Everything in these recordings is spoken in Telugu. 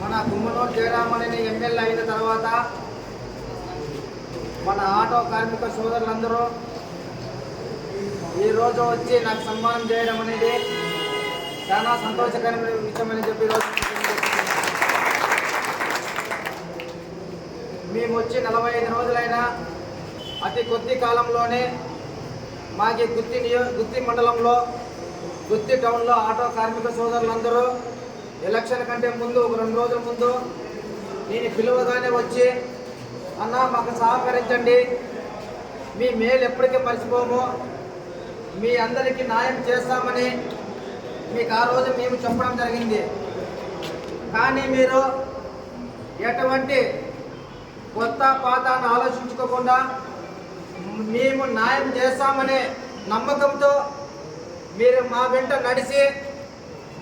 మన గుమ్మలో జయరామణిని ఎమ్మెల్యే అయిన తర్వాత మన ఆటో కార్మిక సోదరులందరూ ఈరోజు వచ్చి నాకు సన్మానం చేయడం అనేది చాలా సంతోషకరమైన విషయం అని చెప్పి ఈరోజు మేము వచ్చి నలభై ఐదు రోజులైనా అతి కొద్ది కాలంలోనే మాకి గుత్తి నియో గుత్తి మండలంలో గుత్తి టౌన్లో ఆటో కార్మిక సోదరులందరూ ఎలక్షన్ కంటే ముందు ఒక రెండు రోజుల ముందు నేను పిలువగానే వచ్చి అన్న మాకు సహకరించండి. మీ మేలు ఎప్పటికీ మర్చిపోము. మీ అందరికీ న్యాయం చేస్తామని మీకు ఆ రోజు మేము చెప్పడం జరిగింది. కానీ మీరు ఎటువంటి కొత్త పాత అని ఆలోచించుకోకుండా మేము న్యాయం చేస్తామనే నమ్మకంతో మీరు మా వెంట నడిచి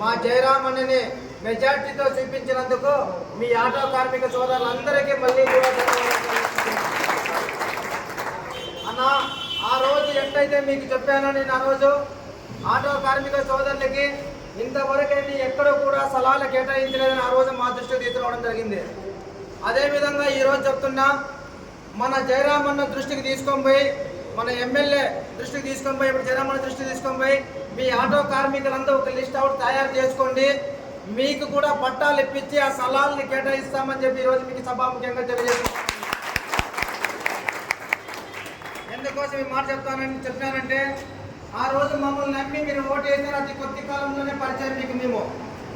మా జయరామన్నని మెజార్టీతో చూపించినందుకు మీ ఆటో కార్మిక సోదరులందరికీ మళ్ళీ కూడా అన్న ఆ రోజు ఎట్టయితే మీకు చెప్పానో నేను ఆ రోజు ఆటో కార్మిక సోదరులకి ఇంతవరకైతే ఎక్కడ కూడా సలహాలు కేటాయించలేదని ఆ రోజు మా దృష్టికి తీసుకురావడం జరిగింది. అదేవిధంగా ఈరోజు చెప్తున్నా మన జయరామన్న దృష్టికి తీసుకొని పోయి మన ఎమ్మెల్యే దృష్టికి తీసుకొని పోయి ఇప్పుడు జయరామన్న దృష్టికి తీసుకొని పోయి మీ ఆటో కార్మికులందరూ ఒక లిస్ట్ అవుట్ తయారు చేసుకోండి. మీకు కూడా పట్టాలు ఇప్పించి ఆ స్థలాలను కేటాయిస్తామని చెప్పి ఈరోజు మీకు సభాముఖ్యంగా తెలియజేస్తున్నాం. ఎందుకోసం ఈ మాట చెప్తానని చెప్పానంటే ఆ రోజు మమ్మల్ని నమ్మి మీరు ఓటు వేసిన అతి కొద్ది కాలంలోనే పరిచయం మీకు మేము.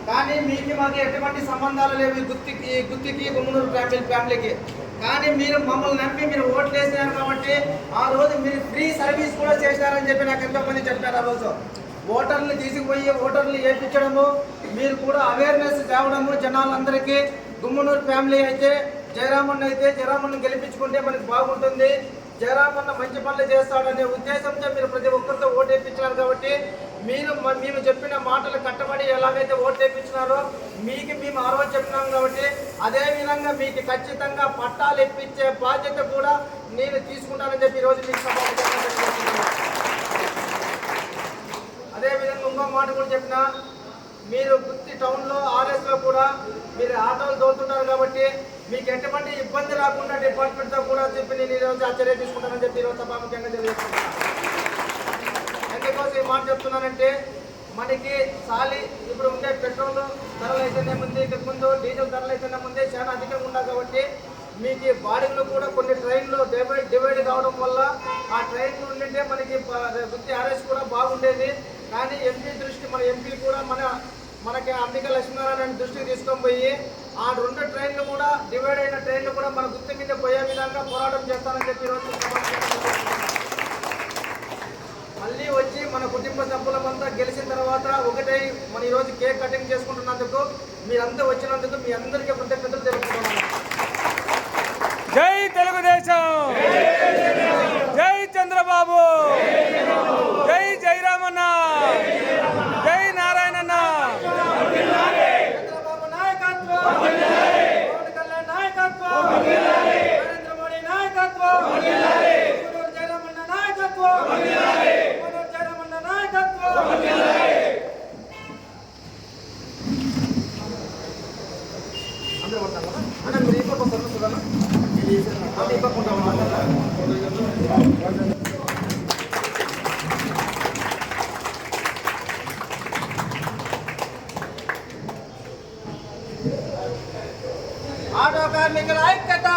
కానీ మీకు మాకు ఎటువంటి సంబంధాలు లేవు గుత్తికి గుత్తికి గుమ్మనూరు ఫ్యామిలీ ఫ్యామిలీకి. కానీ మీరు మమ్మల్ని నమ్మి మీరు ఓట్లు వేసినారు కాబట్టి ఆ రోజు మీరు ఫ్రీ సర్వీస్ కూడా చేశారని చెప్పి నాకు ఎంతో మంది చెప్పారు ఆ రోజు. ఓటర్లు తీసుకుపోయి ఓటర్లు వేయించడము మీరు కూడా అవేర్నెస్ తేవడము జనాలందరికీ. గుమ్మనూరు ఫ్యామిలీ అయితే జయరామన్ అయితే జయరామన్ గెలిపించుకుంటే మనకి బాగుంటుంది. జయరామన్న మంచి పనులు చేస్తాడనే ఉద్దేశంతో మీరు ప్రతి ఒక్కరితో ఓటు వేయించారు కాబట్టి మీరు మ- మేము చెప్పిన మాటలు కట్టబడి ఎలాగైతే ఓటు వేయించినారో మీకు మేము ఆ రోజు చెప్పినాం కాబట్టి అదేవిధంగా మీకు ఖచ్చితంగా పట్టాలు ఇప్పించే బాధ్యత కూడా నేను తీసుకుంటానని చెప్పి ఈరోజు మీకు సభాముఖంగా ఇంకో మాట కూడా చెప్పిన మీరు గుత్తి టౌన్లో ఆర్ఎస్లో కూడా మీరు ఆటోలు తోలుతుంటారు కాబట్టి మీకు ఎటువంటి ఇబ్బంది రాకుండా డిపార్ట్మెంట్తో కూడా చెప్పి నేను ఈరోజు ఆశ్చర్య తీసుకుంటానని చెప్పి ఈరోజు సభాముఖ్యంగా తెలియజేస్తున్నాను. ఎందుకోసం ఈ మాట చెప్తున్నానంటే మనకి సాలి ఇప్పుడు ఉండే పెట్రోల్ ధరలు అయితేనే ముందు ఇంతకు ముందు డీజిల్ ధరలు అయితేనే ముందే చాలా అధికంగా ఉన్నాయి కాబట్టి మీకు బాడీలో బాడీలు కూడా కొన్ని ట్రైన్లు డివైడ్ డివైడ్ కావడం వల్ల ఆ ట్రైన్ ఉండింటే మనకి వృత్తి ఆర్ఎస్ కూడా బాగుండేది. కానీ ఎంపీ దృష్టి మన ఎంపీ కూడా మన మనకి అంబిక లక్ష్మీనారాయణ దృష్టికి తీసుకొని పోయి ఆ రెండు ట్రైన్లు కూడా డివైడ్ అయిన ట్రైన్లు కూడా మన గుర్తు మీద పోయే విధంగా పోరాటం చేస్తానని చెప్పి ఈరోజు మళ్ళీ మన కుటుంబ సభ్యులమంతా గెలిచిన తర్వాత ఒకటే మన ఈరోజు కేక్ కటింగ్ చేసుకుంటున్నందుకు మీరంతా వచ్చినందుకు మీ అందరికీ కృతజ్ఞతలు తెలుపుతున్నాను జై తెలుగుదేశం! ಅಂದರೆ ಬರ್ತಾರಲ್ಲ ಅಣ್ಣ ನೀವು ಇಪ್ಪ ಸರ್ವಿಸ್ ಅದಲ್ಲ ಅದು ಇಪ್ಪತ್ಕೊಂಡು ಆಟೋ ಕಾರ್ಮಿಕರ ಐಕ್ಯತಾ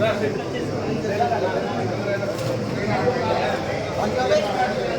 Thank you.